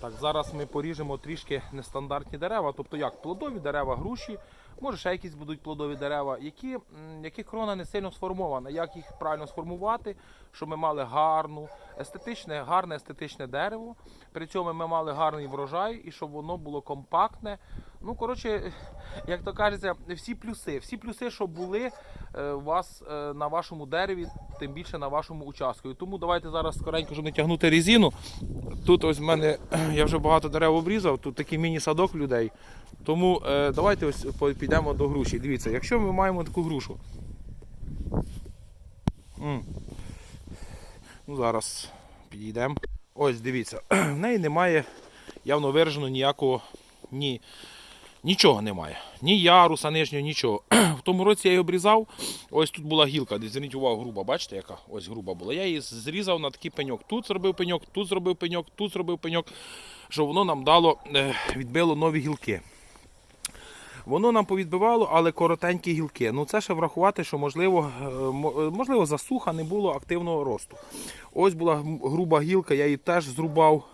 Так, зараз ми поріжемо трішки нестандартні дерева, тобто як плодові дерева, груші, може ще якісь будуть плодові дерева, які, яких крона не сильно сформована. Як їх правильно сформувати, щоб ми мали гарну, естетичне, гарне естетичне дерево. При цьому ми мали гарний врожай і щоб воно було компактне. Ну, коротше, як то кажеться, всі плюси, всі плюси, що були е, у вас е, на вашому дереві, тим більше на вашому участку. І Тому давайте зараз скоренько, щоб не тягнути резину. Тут ось в мене я вже багато дерев обрізав, тут такий міні-садок людей. Тому е, давайте ось підемо до груші. Дивіться, якщо ми маємо таку грушу. М. Ну, зараз підійдемо. Ось дивіться, в неї немає явно виражено ніякого ні. Нічого немає. Ні яруса нижнього, нічого. В тому році я її обрізав. Ось тут була гілка, десь зверніть увагу, груба, бачите, яка ось груба була. Я її зрізав на такий пеньок. Тут зробив пеньок, тут зробив пеньок, тут зробив пеньок, щоб воно нам дало, е, відбило нові гілки. Воно нам повідбивало, але коротенькі гілки. Ну це ще врахувати, що можливо, е, е, можливо засуха не було активного росту. Ось була груба гілка, я її теж зрубав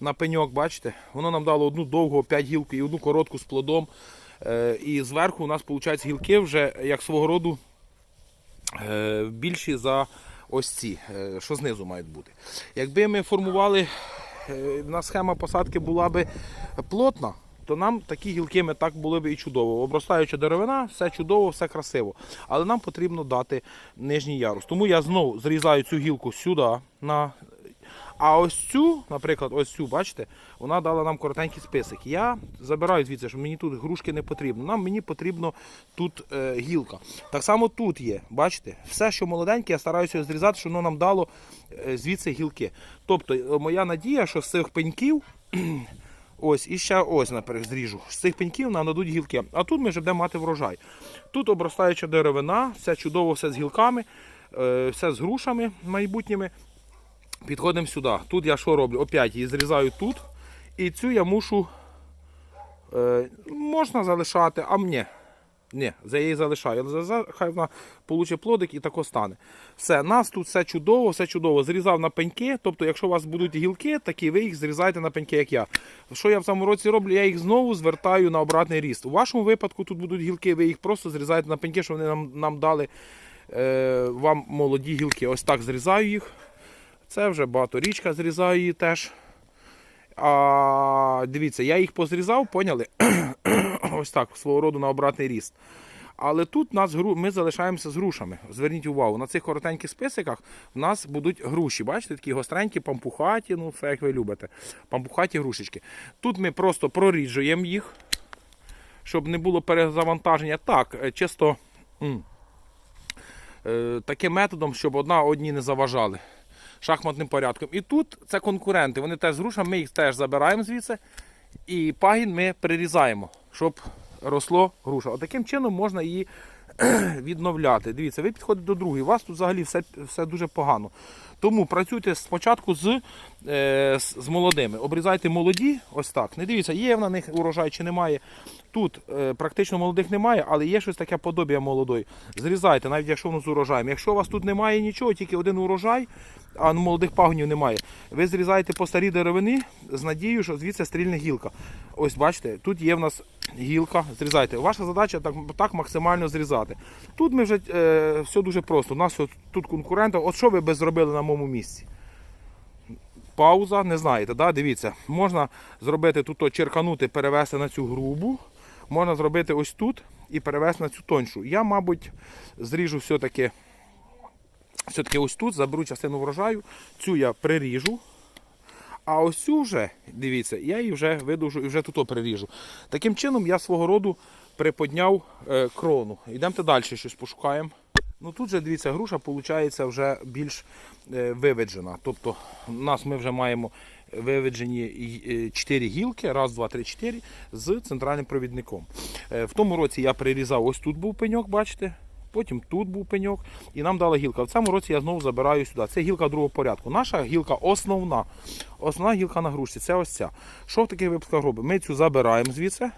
на пеньок, бачите? Воно нам дало одну довгу 5 гілку і одну коротку з плодом. Е, І зверху у нас виходить гілки вже як свого роду е, більші за ось ці, е, що знизу мають бути. Якби ми формували, в нас схема посадки була би плотна, то нам такі гілки ми так були б і чудово. Обростаюча деревина, все чудово, все красиво. Але нам потрібно дати нижній ярус. Тому я знову зрізаю цю гілку сюди. На... А ось цю, наприклад, ось цю, бачите, вона дала нам коротенький список. Я забираю звідси, що мені тут грушки не потрібно. Нам мені потрібно тут е, гілка. Так само тут є, бачите, все, що молоденьке, я стараюся зрізати, щоб воно нам дало е, звідси гілки. Тобто, е, моя надія, що з цих пеньків. Ось, і ще ось наперед зріжу. З цих пеньків нам дадуть гілки. А тут ми вже будемо мати врожай. Тут обростаюча деревина, все чудово, все з гілками, е, все з грушами майбутніми. Підходимо сюди. Тут я що роблю? Опять її зрізаю тут. І цю я мушу. Е, можна залишати, а ні. Ні, за її залишаю. За- за- Хай вона получить плодик і тако стане. Все, нас тут все чудово, все чудово. Зрізав на пеньки. Тобто, якщо у вас будуть гілки, такі ви їх зрізаєте на пеньки, як я. Що я в цьому році роблю? Я їх знову звертаю на обратний ріст. У вашому випадку тут будуть гілки, ви їх просто зрізаєте на пеньки, щоб вони нам, нам дали е, вам молоді гілки. Ось так зрізаю їх. Це вже багаторічка, зрізаю її теж. А, дивіться, я їх позрізав, поняли? Ось так, свого роду на обратний ріст. Але тут нас ми залишаємося з грушами. Зверніть увагу, на цих коротеньких списиках в нас будуть груші. Бачите, такі гостренькі, пампухаті, ну все як ви любите. Пампухаті грушечки. Тут ми просто проріджуємо їх, щоб не було перезавантаження. Так, е, чисто е, таким методом, щоб одна одні не заважали шахматним порядком. І тут це конкуренти. Вони теж з ми їх теж забираємо звідси. І пагін ми прирізаємо, щоб росло груша. Отаким чином можна її відновляти. Дивіться, ви підходите до другої, у вас тут взагалі все, все дуже погано. Тому працюйте спочатку е, з, з молодими. Обрізайте молоді, ось так. Не дивіться, є в на них урожай чи немає. Тут е, практично молодих немає, але є щось таке подобія молодої. Зрізайте, навіть якщо воно з урожаєм. Якщо у вас тут немає нічого, тільки один урожай, а молодих пагонів немає. Ви зрізаєте по старій деревині з надією, що звідси стрільне гілка. Ось бачите, тут є в нас гілка. Зрізайте. Ваша задача так, так максимально зрізати. Тут ми вже е, все дуже просто. У нас от, тут конкуренти. От що ви би зробили на моєму місці? Пауза, не знаєте, да? дивіться, можна зробити тут черканути, перевести на цю грубу, можна зробити ось тут і перевести на цю тоншу. Я, мабуть, зріжу все-таки все-таки ось тут, заберу частину врожаю, цю я приріжу. А ось цю вже, дивіться, я її вже видужу і вже тут приріжу. Таким чином я свого роду приподняв е, крону. Йдемте далі щось пошукаємо. Ну тут же, дивіться, груша виходить вже більш е, виведжена. Тобто у нас ми вже маємо виведжені 4 гілки, раз, два, три, чотири, з центральним провідником. Е, в тому році я прирізав, ось тут був пеньок, бачите? Потім тут був пеньок і нам дала гілка. В цьому році я знову забираю сюди. Це гілка другого порядку. Наша гілка основна. Основна гілка на грушці це ось ця. Що в таких випадках робимо? Ми цю забираємо звідси.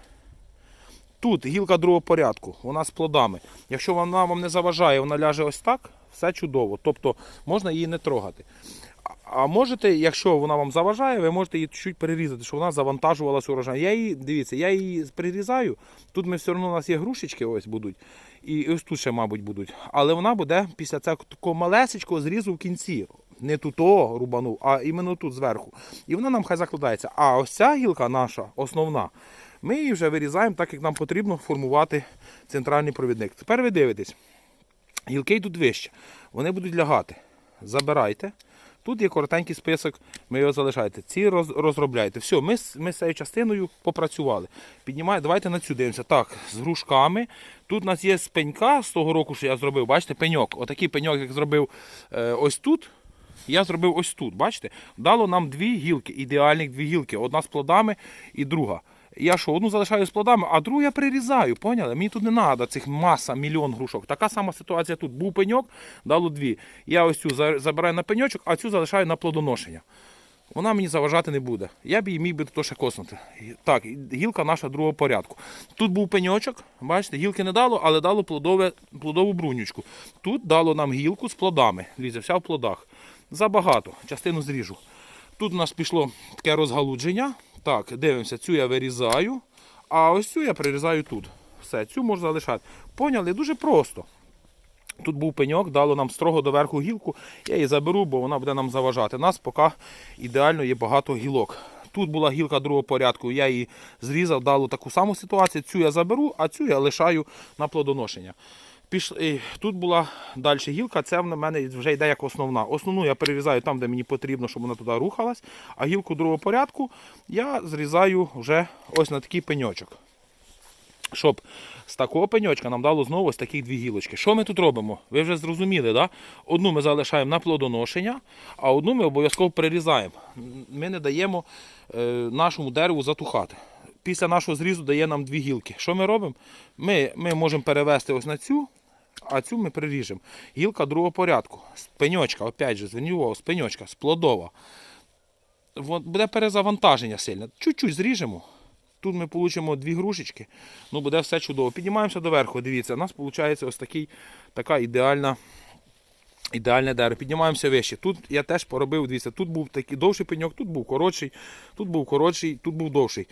Тут гілка другого порядку, вона з плодами. Якщо вона вам не заважає, вона ляже ось так, все чудово. Тобто можна її не трогати. А можете, якщо вона вам заважає, ви можете її чуть перерізати, щоб вона завантажувалася урожай. Я її, дивіться, я її перерізаю. Тут ми все одно у нас є грушечки, ось будуть. І ось тут ще, мабуть, будуть. Але вона буде після цього такого малесечкого зрізу в кінці. Не тут о, рубанув, а іменно тут зверху. І вона нам хай закладається. А ось ця гілка наша, основна, ми її вже вирізаємо так, як нам потрібно формувати центральний провідник. Тепер ви дивитесь. Гілки йдуть вище. Вони будуть лягати. Забирайте. Тут є коротенький список, ми його залишаєте. Ці роз, розробляйте. Все, ми, з- ми з цією частиною попрацювали. Піднімає, давайте на цю дивимося. Так, з грушками. Тут у нас є з пенька з того року, що я зробив. Бачите, пеньок. Отакий пеньок, як зробив е, ось тут. Я зробив ось тут, бачите? Дало нам дві гілки, ідеальних дві гілки. Одна з плодами і друга. Я що, одну залишаю з плодами, а другу я перерізаю, поняли? Мені тут не треба цих маса, мільйон грушок. Така сама ситуація тут. Був пеньок, дало дві. Я ось цю забираю на пеньочок, а цю залишаю на плодоношення. Вона мені заважати не буде. Я б її міг би то ще коснути. Так, гілка наша другого порядку. Тут був пеньочок, бачите, гілки не дало, але дало плодове, плодову брунючку. Тут дало нам гілку з плодами. Дивіться, вся в плодах. Забагато, частину зріжу. Тут у нас пішло таке розгалудження. Так, дивимося, цю я вирізаю, а ось цю я прирізаю тут. Все, цю можна залишати. Поняли? Дуже просто. Тут був пеньок, дало нам строго доверху гілку. Я її заберу, бо вона буде нам заважати. Нас поки ідеально є багато гілок. Тут була гілка другого порядку, я її зрізав, дало таку саму ситуацію. Цю я заберу, а цю я лишаю на плодоношення. Піш... Тут була далі гілка, це в мене вже йде як основна. Основну я перерізаю там, де мені потрібно, щоб вона туди рухалась. А гілку другого порядку я зрізаю вже ось на такий пеньочок щоб з такого пеньочка нам дало знову ось таких дві гілочки. Що ми тут робимо? Ви вже зрозуміли, да? одну ми залишаємо на плодоношення, а одну ми обов'язково перерізаємо. Ми не даємо е, нашому дереву затухати. Після нашого зрізу дає нам дві гілки. Що ми робимо? Ми, ми можемо перевести ось на цю, а цю ми приріжемо. Гілка другого порядку. З пеньочка, опять же, зверніть увагу, з пеньочка, з плодова. Вон- Буде перезавантаження сильне. Чуть-чуть зріжемо. Тут ми отримаємо дві грушечки. Ну, буде все чудово. Піднімаємося доверху. Дивіться, у нас виходить ось такий, така ідеальна. Ідеальне дерево. Піднімаємося вище. Тут я теж поробив, дивіться, тут був такий довший пеньок, тут був коротший, тут був коротший, тут був довший.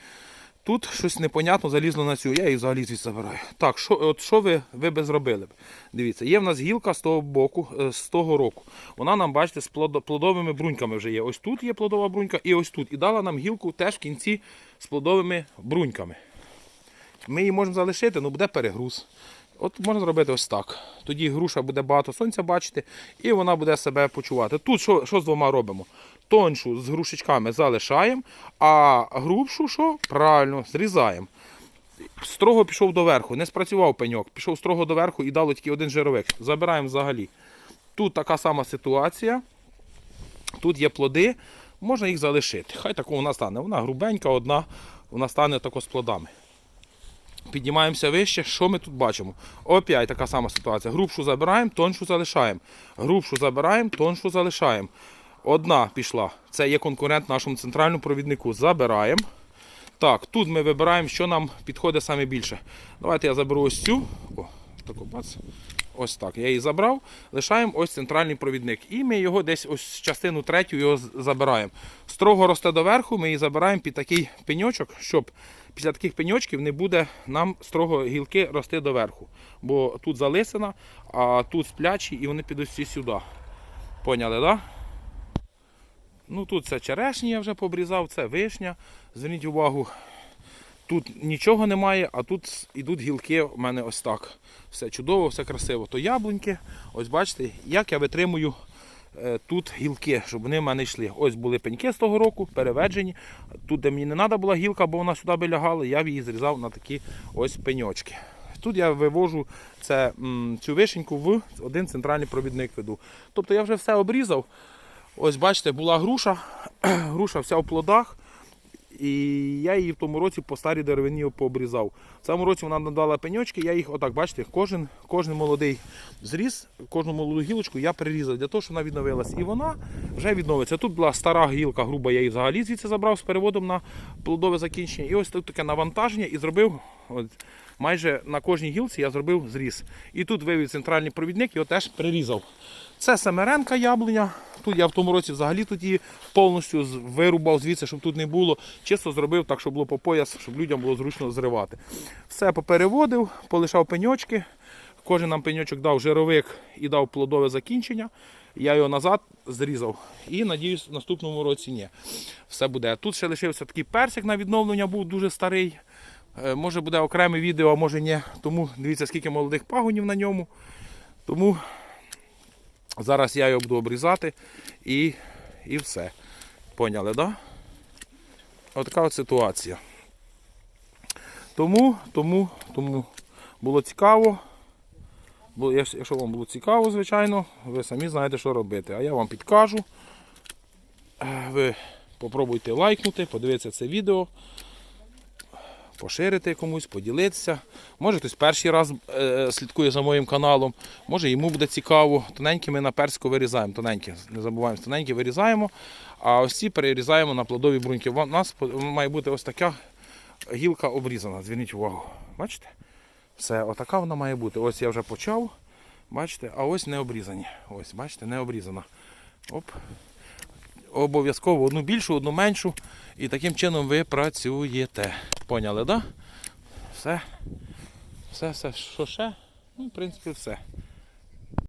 Тут щось непонятно залізло на цю, я її взагалі звідси забираю. Так, що, от що ви, ви би зробили? б? Дивіться, є в нас гілка з того боку, е, з того року. Вона нам, бачите, з плодовими бруньками вже є. Ось тут є плодова брунька і ось тут. І дала нам гілку теж в кінці з плодовими бруньками. Ми її можемо залишити, але буде перегруз. От можна зробити ось так. Тоді груша буде багато сонця бачити, і вона буде себе почувати. Тут що, що з двома робимо? Тоншу з грушечками залишаємо, а грубшу що? Правильно, зрізаємо. Строго пішов доверху, не спрацював пеньок, пішов строго доверху і дало тільки один жировик. Забираємо взагалі. Тут така сама ситуація. Тут є плоди, можна їх залишити. Хай такого вона стане. Вона грубенька, одна, вона стане тако з плодами. Піднімаємося вище. Що ми тут бачимо? Опять така сама ситуація. Грубшу забираємо, тоншу залишаємо. Грубшу забираємо, тоншу залишаємо. Одна пішла. Це є конкурент нашому центральному провіднику. Забираємо. Так, тут ми вибираємо, що нам підходить саме більше. Давайте я заберу ось цю. О, таку бац. Ось так. Я її забрав. Лишаємо ось центральний провідник. І ми його десь ось частину третю його забираємо. Строго росте доверху, ми її забираємо під такий пеньочок, щоб після таких пеньочків не буде нам строго гілки рости доверху. Бо тут залисина, а тут сплячі і вони підуть всі сюди. Поняли, так? Да? Ну тут це черешні я вже побрізав, це вишня. Зверніть увагу, тут нічого немає, а тут ідуть гілки у мене ось так. Все чудово, все красиво. То яблуньки, ось бачите, як я витримую тут гілки, щоб вони в мене йшли. Ось були пеньки з того року, переведжені. Тут, де мені не треба була гілка, бо вона сюди би лягала, я її зрізав на такі ось пеньочки. Тут я вивожу це, цю вишеньку в один центральний провідник веду. Тобто я вже все обрізав. Ось бачите, була груша, груша вся в плодах. І я її в тому році по старій деревині пообрізав. В цьому році вона надала пеньочки, я їх отак, бачите, кожен, кожен молодий зріз, кожну молоду гілочку я перерізав для того, щоб вона відновилась. І вона вже відновиться. Тут була стара гілка, груба, я її взагалі звідси забрав з переводом на плодове закінчення. І ось тут таке навантаження і зробив. От, майже на кожній гілці я зробив зріз. І тут вивів центральний провідник, його теж перерізав. Це семеренка яблуня, Тут я в тому році взагалі тут її повністю вирубав звідси, щоб тут не було. Чисто зробив так, щоб було по пояс, щоб людям було зручно зривати. Все попереводив, полишав пеньочки. Кожен нам пеньочок дав жировик і дав плодове закінчення. Я його назад зрізав і надіюсь, в наступному році ні. Все буде. Тут ще лишився такий персик на відновлення, був дуже старий. Е, Може буде окреме відео, а може ні. Тому дивіться, скільки молодих пагонів на ньому. Тому зараз я його буду обрізати і, і все. Поняли? Да? Отака от ситуація. Тому, тому, тому було цікаво. Якщо вам було цікаво, звичайно, ви самі знаєте, що робити. А я вам підкажу. Ви попробуйте лайкнути, подивитися це відео, поширити комусь, поділитися. Може хтось перший раз е, слідкує за моїм каналом, може йому буде цікаво. Тоненькі ми на персику вирізаємо, тоненькі, не забуваємо, тоненькі вирізаємо, а ось ці перерізаємо на плодові бруньки. У нас має бути ось така гілка обрізана. Зверніть увагу. Бачите? Все, отака вона має бути. Ось я вже почав. Бачите, а ось не обрізані. Ось, бачите, не обрізана. Оп. Обов'язково одну більшу, одну меншу. І таким чином ви працюєте. Поняли, так? Да? Все. Все, все, що ще? Ну, в принципі, все.